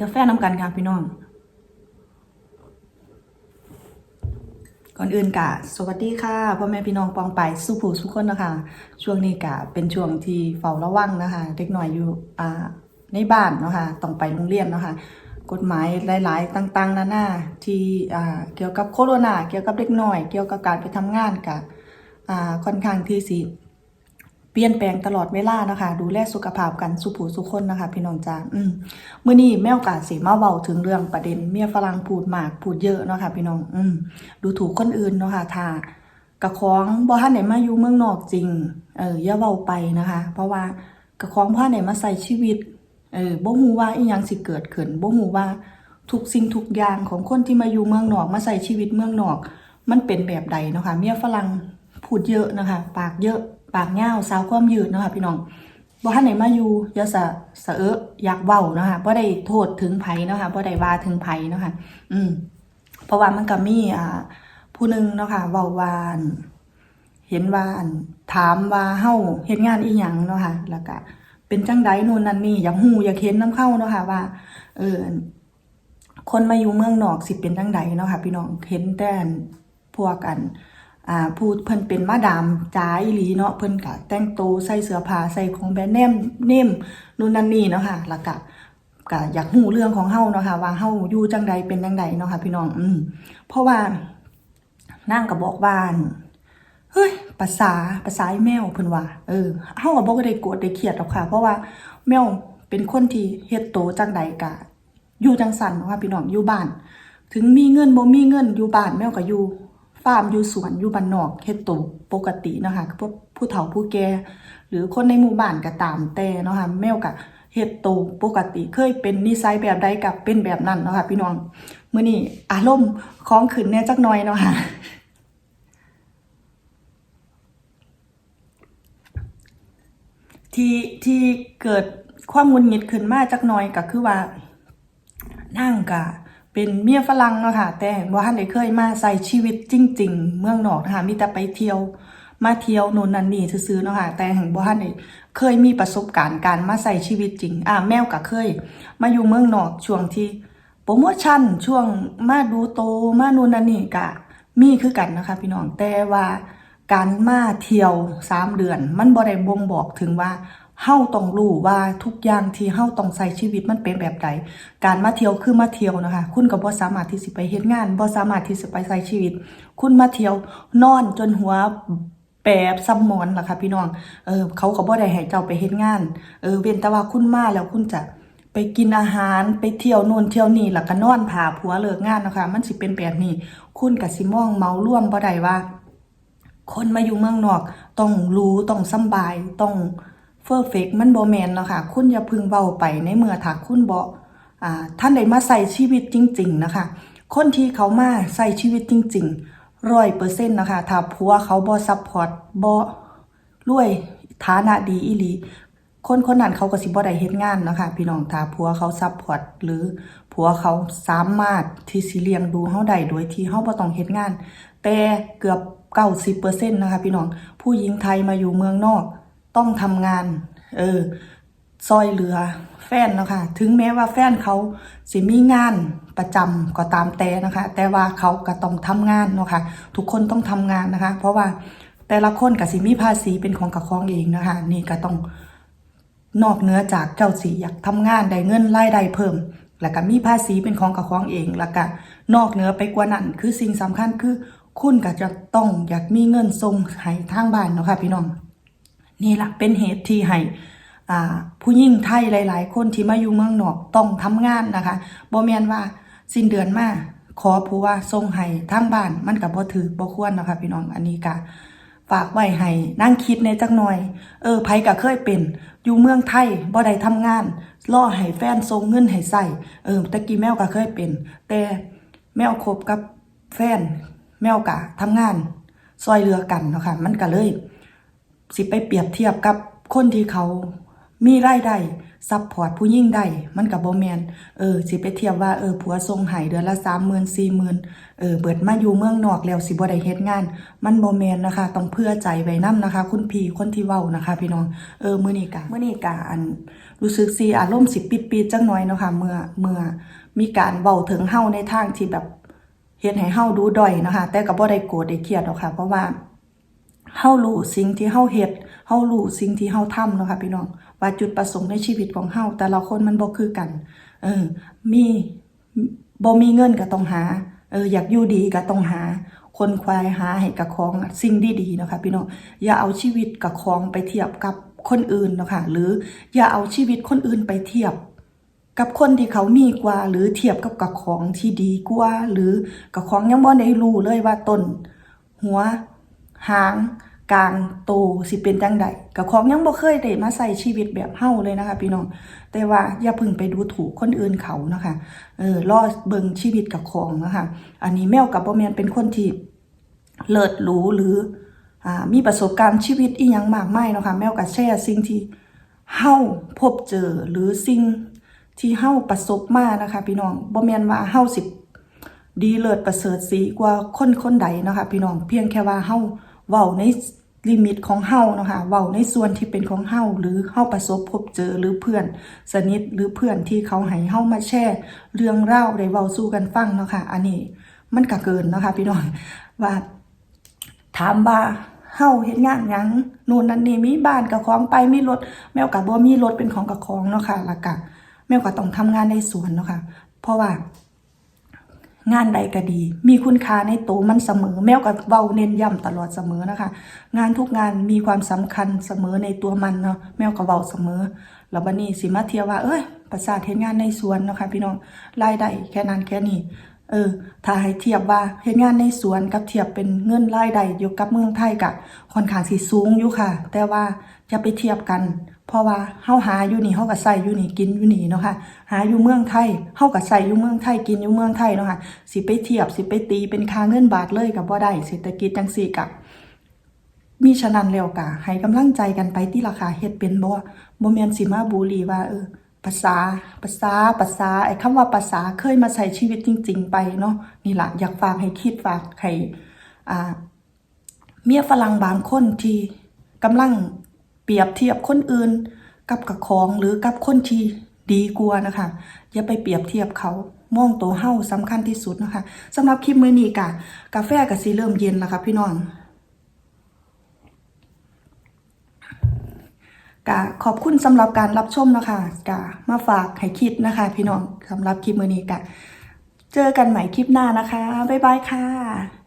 กาแฟน้ำกันค่ะพี่น้อง ก่อนอื่นกะสวัสดีค่ะพ่อแม่พี่น้องปองไปสุผู้สุกคนนะคะช่วงนี้กะเป็นช่วงที่เฝ้าระวังนะคะ เด็กหน่อยอยู่ในบ้านเนาะค่ะต้องไปโรงเรียนเนาะค่ะกฎหมายหลาย ๆ ต่างๆนานาที่เกี่ยวกับโควิดเกี่ยวกับเด็กหน่อย เกี่ยวกับการไปทำงานกะค่อนข้างที่สิ เปลี่ยนแปลงตลอดเวลานะคะ ดูแลสุขภาพกันสุผูสุคนนะคะ พี่น้องจ้าอืมมื้อนี้แม่โอกาสสิมาเว้าถึงเรื่องประเด็นเมียฝรั่งพูดมากพูดเยอะเนาะค่ะพี่น้องอืมดูถูกคนอื่นเนาะค่ะถ้ากระของบ่ทันได้มาอยู่เมืองนอกจริง เอออย่าเว้าไปนะคะ เพราะว่ากระของบ่ทันได้มาใส่ชีวิต เออบ่ฮู้ว่าอีหยังสิเกิดขึ้นบ่ฮู้ว่าทุกสิ่งทุกอย่างของคนที่มาอยู่เมืองนอกมาใส่ชีวิตเมืองนอก มันเป็นแบบใดเนาะค่ะเมียฝรั่งพูดเยอะนะคะ ปากเยอะ ปากยาสาวความยืดเนาะค่ะพี่น้องบ่ทันไหนมาอยู่ยาสะสะเอะอยากเว้าเนาะค่ะบ่ได้โทษถึงไผเนาะค่ะบ่ได้ว่าถึงไผเนาะค่ะอืมเพราะว่ามันก็มีอ่าผู้หนึงเนาะค่ะเว้าวานเห็นว่านถามว่าเฮาเฮ็ดงานอีหยังเนาะค่ะ แล้วก็เป็นจังไดนู่นนั่นนี่อยากฮู้อยากเห็นนํเข้าเนาะค่ะว่า เออคนมาอยู่เมืองนอกสิเป็นจังไดเนาะค่ะ พี่น้องเห็นแต่อั่นพวกกัน อ่าผู้เพิ่นเป็นมาดามจ๋าอีหลีเนาะเพิ่นก็แต่งตัวใส่เสื้อผ้าใส่ของแบรนด์เนมเนมนู่นนั่นนี่เนาะค่ะแล้วก็ก็อยากรู้เรื่องของเฮาเนาะค่ะว่าเฮาอยู่จังใดเป็นจังใดเนาะค่ะพี่น้องอืมเพราะว่านางก็บอกว่าเฮ้ยภาษาภาษาแมวเพิ่นว่าเออเฮาก็บ่ได้โกรธได้เครียดหรอกค่ะ เพราะว่าแมวเป็นคนที่เฮ็ดโตจังใดก็อยู่จังสั่นเนาะค่ะพี่น้องอยู่บ้าน ถึงมีเงินบ่มีเงินอยู่บ้านแมวก็อยู่ ฟาร์มอยู่สวนอยู่บ้านนอกเฮ็ดตัวปกติเนาะคะพวกผู้เฒ่าผู้แก่หรือคนในหมู่บ้านก็ตามแต่เนาะค่ะแมวก็เฮ็ดตัวปกติเคยเป็นนิสัยแบบใดกับเป็นแบบนั้นเนาะค่ะพี่น้องมื้อนี้อารมณ์ของขึ้นแน่จักหน่อยเนาะค่ะที่ที่เกิดความงุดหงิดขึ้นมาจักหน่อยก็คือว่านั่งกะ เป็นเมียฝรั่งเนาะค่ะ แต่บ่ทันได้เคยมาใส่ชีวิตจริง ๆ เมืองนอกนะคะมีแต่ไปเที่ยวมาเที่ยวโน่นนั่นนี่ซื่อๆเนาะค่ะแต่แห่งบ่ทันได้เคยมีประสบการณ์การมาใส่ชีวิตจริง อ่าแมวก็เคย มาอยู่เมืองนอกช่วงที่โปรโมชั่นช่วงมาดูโตมาโน่นนั่นนี่ก็มีคือกันนะคะ พี่น้องแต่ว่าการมาเที่ยวสามเดือน มันบ่ได้บ่งบอกถึงว่า เฮาต้องรู้ว่าทุกอย่างที่เฮาต้องใช้ชีวิตมันเป็นแบบใดการมาเที่ยวคือมาเที่ยวนะคะ คุณก็บ่สามารถที่สิไปเฮ็ดงานบ่สามารถที่สิไปใช้ชีวิต คุณมาเที่ยวนอนจนหัวแปบซ้ำมอนล่ะค่ะพี่น้องเออเขาก็บ่ได้ให้เจ้าไปเฮ็ดงานเออเว้นแต่ว่าคุณมาแล้วคุณจะไปกินอาหารไปเที่ยวนู่นเที่ยวนี่แล้วก็นอนผาผัวเลิกงานนะคะมันสิเป็นแบบนี้ คุณก็สิมองเมาร่วมบ่ได้ว่า คนมาอยู่เมืองนอก ต้องรู้ต้องสบายต้อง เฟอร์เฟกมันบ่แมนเนาะค่ะ คุณอย่าพึงเว้าไปในเมื่อถ้าคุณบอ่าท่านได้มาใส่ชีวิตจริง ๆ นะคะ คนที่เขามาใส่ชีวิตจริงๆร้อยเปอร์เซ็นต์นะคะถ้าผัวเขาบ่ซัพพอร์ตบ่รวยฐานะดีอีหลีคนคนนั้นเขาก็สิบ่ได้เฮ็ดงานนะคะพี่น้องถ้าผัวเขาซัพพอร์ตหรือผัวเขาสามารถที่สิเลี้ยงดูเฮาได้โดยที่เฮาบ่ต้องเฮ็ดงาน แต่เกือบ90%นะคะพี่น้องผู้หญิงไทยมาอยู่เมืองนอก ต้องทำงาน เออซอยเหลือแฟนเนาะคะถึงแม้ว่าแฟนเขาสิมีงานประจำก็ตามแต่นะคะ แต่ว่าเขาก็ต้องทำงานเนาะคะทุกคนต้องทำงานนะคะ เพราะว่าแต่ละคนก็สิมีภาษีเป็นของกับของเองนะคะ นี่ก็ต้องนอกเหนือจากเจ้าสีอยากทำงานได้เงินรายได้เพิ่ม แล้วก็มีภาษีเป็นของกับของเอง แล้วก็นอกเหนือไปกว่านั้นคือสิ่งสำคัญคือ คุณก็จะต้องอยากมีเงินส่งให้ทางบ้านเนาะค่ะพี่น้อง นี่แหละเป็นเหตุที่ให้ผู้หญิงไทยหลาย ๆ คนที่มาอยู่เมืองนอกต้องทำงานนะคะบ่แมนว่าสิ้นเดือนมาขอผู้ว่าส่งให้ทางบ้านมันก็บ่ถือบ่ควรนะคะพี่น้องอันนี้ก็ฝากไว้ให้นั่งคิดในจักหน่อย เออไผก็เคยเป็น อยู่เมืองไทยบ่ได้ทำงานรอให้แฟนส่งเงินให้ใส่เออตะกี้แมวก็เคยเป็น แต่แมวคบกับแฟนแมวกะทำงานซอยเรือกันเนาะค่ะมันก็เลย สิไปเปรียบเทียบกับคนที่เขามีรายได้ซัพพอร์ตผู้ยิ่งได้มันกับโบแมนเออสิไปเทียบว่าเออผัวทรงหายเดือนละสามหมื่นสี่หมื่นเออเบิดมาอยู่เมืองนอกแล้วสิบ่ได้เฮ็ดงาน มันโบแมนนะคะ ต้องเพื่อใจไว้นํนะคะ คุณพี่คนที่เว้านะคะ พี่น้องเออมื้อนี้กะมื้อนี้กะอันรู้สึกสิอารมณ์สิปิดๆจังน่อยเนาะค่ะเมื่อเมื่อมีการเว้าถึงเฮาในทางที่แบบเฮ็ดให้เฮาดูด้อยนะคะ แต่ก็บ่ได้โกรธได้เครียดหรอกค่ะ เพราะว่า เฮารู้สิ่งที่เฮาเฮ็ดเฮารู้สิ่งที่เฮาทำเนาะค่ะพี่น้อง ว่าจุดประสงค์ในชีวิตของเฮาแต่ละคนมันบ่คือกัน เออ มีบ่มีเงินก็ต้องหา เออ อยากอยู่ดีก็ต้องหา คนควายหาให้กับของสิ่งดีๆเนาะค่ะพี่น้อง อย่าเอาชีวิตกับของไปเทียบกับคนอื่นเนาะค่ะหรืออย่าเอาชีวิตคนอื่นไปเทียบกับคนที่เขามีกว่าหรือเทียบกับกับของที่ดีกว่า หรือกับของยังบ่ได้รู้เลยว่าต้นหัว หางกลางโตสิเป็นจังใดกับของยังบ่เคยได้มาใส่ชีวิตแบบเฮาเลยนะคะ พี่น้อง แต่ว่าอย่าพึ่งไปดูถูกคนอื่นเขานะคะเออรอเบิ่งชีวิตกับของนะคะ อันนี้แมวกับบ่แมนเป็นคนที่เลิศหรูหรืออ่ามีประสบการณ์ชีวิตอีหยังมากมายเนาะค่ะแมวก็แชร์สิ่งที่เฮาพบเจอหรือสิ่งที่เฮาประสบมานะคะ พี่น้องบ่แมนว่าเฮาสิดีเลิศประเสริฐสีกว่าคนคนใดนะคะ พี่น้องเพียงแค่ว่าเฮา เว้าในลิมิตของเฮานะคะเว้าในส่วนที่เป็นของเฮาหรือเฮาประสบพบเจอหรือเพื่อนสนิทหรือเพื่อนที่เขาให้เฮามาแชร์เรื่องราได้เว้าสู่กันฟังเนาะค่ะอันนี้มันก็เกินเนาะคะพี่น้องว่า ถามว่าเฮาเฮ็ดงานยังนู่นนั่นนี่มีบ้านกับของไปมีรถแมวกับบ่มีรถเป็นของกับของเนาะค่ะล้วก็แมวก็ต้องทำงานในสวนเนาะค่ะเพราะว่า งานใดก็ดี มีคุณค่าในตัวมันเสมอ แมวก็เว้าเน้นย้ำตลอดเสมอนะคะ งานทุกงานมีความสำคัญเสมอในตัวมันเนาะแมวก็เว้าเสมอ แล้วบัดนี้สิมาเทียบว่า เอ้ย ประสาทเฮ็ดงานในสวนเนาะค่ะพี่น้องรายได้แค่นั้นแค่นี้เออ ถ้าให้เทียบว่าเฮ็ดงานในสวนกับเทียบเป็นเงินรายได้อยู่กับเมืองไทยกะค่อนข้างสิสูงอยู่ค่ะ แต่ว่าอย่าไปเทียบกัน เพราะว่าเฮาหาอยู่นี่เฮาก็ใส่อยู่นี่กินอยู่นี่เนาะค่ะหาอยู่เมืองไทยเฮาก็ใส่อยู่เมืองไทยกินอยู่เมืองไทยเนาะค่ะสิไปเทียบสิไปตีเป็นค่าเงินบาทเลยก็บ่ได้เศรษฐกิจจังซี่กะมีฉะนั้นแล้วกะให้กำลังใจกันไปที่ราคาเฮ็ดเป็นบ่บ่แม่นสิมาบูลีว่าเออภาษาภาษาภาษาไอ้คำว่าภาษาเคยมาใช้ชีวิตจริง ๆ ไปเนาะนี่ละอยากฝากให้คิดฝากให้อ่าเมียฝรั่งบางคนที่กำลัง เปรียบเทียบคนอื่น กับกับของหรือกับคนที่ดีกว่านะคะ อย่าไปเปรียบเทียบเขามองตัวเฮาสำคัญที่สุดนะคะสำหรับคลิปมื้อนี้กะกาแฟก็สิเริ่มเย็นแล้วค่ะพี่น้องกะขอบคุณสำหรับการรับชมนะคะกะมาฝากให้คิดนะคะ พี่น้องสำหรับคลิปมื้อนี้กะเจอกันใหม่คลิปหน้านะคะบ๊ายบายค่ะ